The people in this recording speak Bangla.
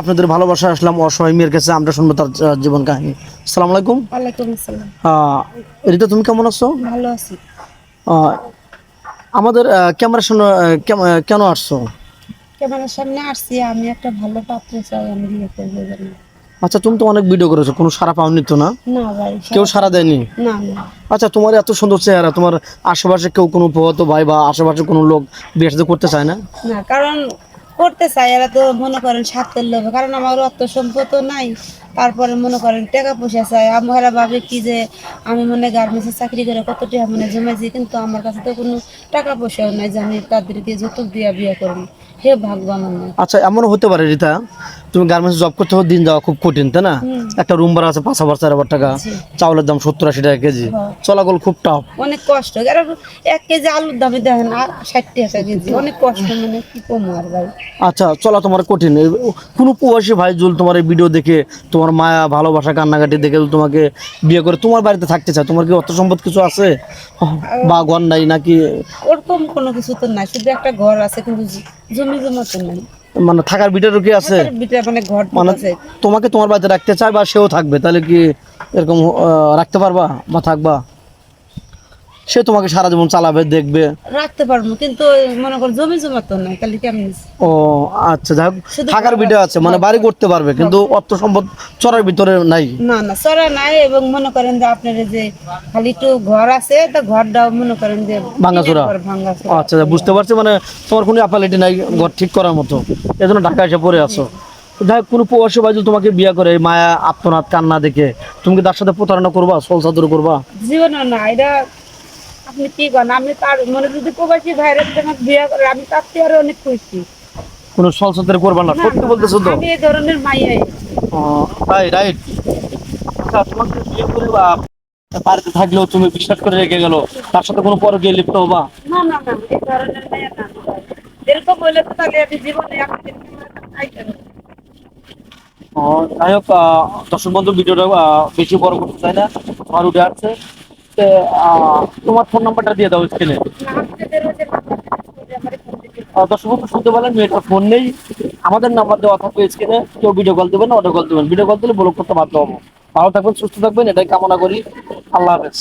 আপনাদের ভালোবাসা আসলাম অসহায় মেয়ের কাছে আমরা শুনব তার জীবন কাহিনী। সালাম আলাইকুম। রিতা তুমি কেমন আছো? ভালো আছি। আমাদের ক্যামেরার সামনে কেন আসছো? ক্যামেরার সামনে আসছি আমি একটা ভালো পাত্র চাই আমি বিয়ে করব আচ্ছা তুমি তো অনেক ভিডিও করেছ কোনো সারা পাওনি তো না? না ভাই কেউ সারা দেয়নি? না না। আচ্ছা তোমার এত সুন্দর চেহারা তোমার আশেপাশে কেউ কোনো প্রগত ভাই বা আশেপাশে কোনো লোক বিয়ে করতে চায় না? না কারণ করতে চাই এরা তো মনে করেন স্বার্থের লোভে কারণ আমার অর্থ সম্পদ নাই। তারপরে মনে করেন টাকা পয়সা চাই। আমরা ভাবে কি যে আমি মনে গার্মেন্টসে চাকরি করে কত টাকা মানে জমেছি কিন্তু আমার কাছে তো কোনো টাকা পয়সাও নাই যে আমি তাদেরকে যৌতুক দিয়া বিয়ে করব হে ভাগ্য আমার। নাই আচ্ছা এমনও হতে পারে রিতা তুমি গার্মেন্টস জব করতে দিন যাওয়া খুব কঠিন তাই না? একটা রুম ভাড়া আছে পাঁচ হাজার চার হাজার টাকা চাউলের দাম সত্তর আশি টাকা কেজি। হ্যাঁ। চলাচল খুব টাফ অনেক কষ্ট। এক কেজি আলুর দামে দেখেন আর ষাট টাকা কেজি। অনেক কষ্ট মানে কি কম আর ভাই। আচ্ছা চলা তোমার কঠিন। কোনো প্রবাসী ভাই জুল তোমার এই ভিডিও দেখে তোমার মায়া ভালোবাসা কান্নাকাটি দেখে তোমাকে বিয়ে করে তোমার বাড়িতে থাকতে চায় তোমার কি অর্থ সম্পদ কিছু আছে? বা ঘর নাই নাকি? ওরকম কোনো কিছু তো নাই শুধু একটা ঘর আছে কিন্তু জমি জমা তো নাই। মানে থাকার বিটারও কি আছে? মানে ঘর মানে আছে। তোমাকে তোমার বাড়িতে রাখতে চায় বা সেও থাকবে তাহলে কি এরকম রাখতে পারবা বা থাকবা? সে তোমাকে সারা জীবন চালাবে দেখবে। রাখতে পারব কিন্তু মনে কর জমি জমা তো নাই তাহলে কেমন ও আচ্ছা শুধু থাকার ভিডিও আছে মানে বাড়ি করতে পারবে কিন্তু অর্থ সম্পদ চড়ার ভিতরে নাই। না না সরা নাই এবং মনে করেন যে আপনার যে খালি একটু ঘর আছে তা ঘরটাও মনে করেন যে ভাঙাচোরা। ভাঙ্গা ও আচ্ছা বুঝতে পারছি মানে তোমার কোনো অ্যাপালিটি নাই ঘর ঠিক করার মতো। এজন্য জন্য ঢাকা এসে পড়ে আছো। যাই কোনো প্রবাসী ভাই তোমাকে বিয়ে করে মায়া আত্মনাথ কান্না দেখে তুমি কি তার সাথে প্রতারণা করবা সলসাদুর করবা? জীবন না এটা আপনি কি আমি তার মানে যদি প্রবাসী বিয়ে করে আমি তার চেয়ে আরও অনেক খুশি। কোনো সলসাদের করবা না সত্যি বলতেছো তো? আমি এই ধরনের মাইয়াই তাই রাইট। আচ্ছা তোমাকে বিয়ে করে বাড়িতে থাকলেও তুমি বিশ্বাস করে রেখে গেল তার সাথে কোনো পরে গিয়ে লিপ্ত হবা? না না না এই ধরনের মাইয়া না এরকম বলে তো তাহলে আমি জীবনে যাই হোক দর্শক বন্ধু ভিডিওটা বেশি বড় করতে চাই না। আমার উঠে আসছে। আহ, তোমার ফোন নাম্বারটা দিয়ে দাও স্ক্রিনে দর্শক শুনতে পারলেন মেয়েটার ফোন নেই। আমাদের নাম্বার দেওয়া থাকবে স্ক্রিনে কেউ ভিডিও কল দেবেন অডিও কল দেবেন। ভিডিও কল দিলে ব্লক করতে বাধ্য হব। ভালো থাকবেন, সুস্থ থাকবেন, এটাই কামনা করি। আল্লাহ হাফেজ।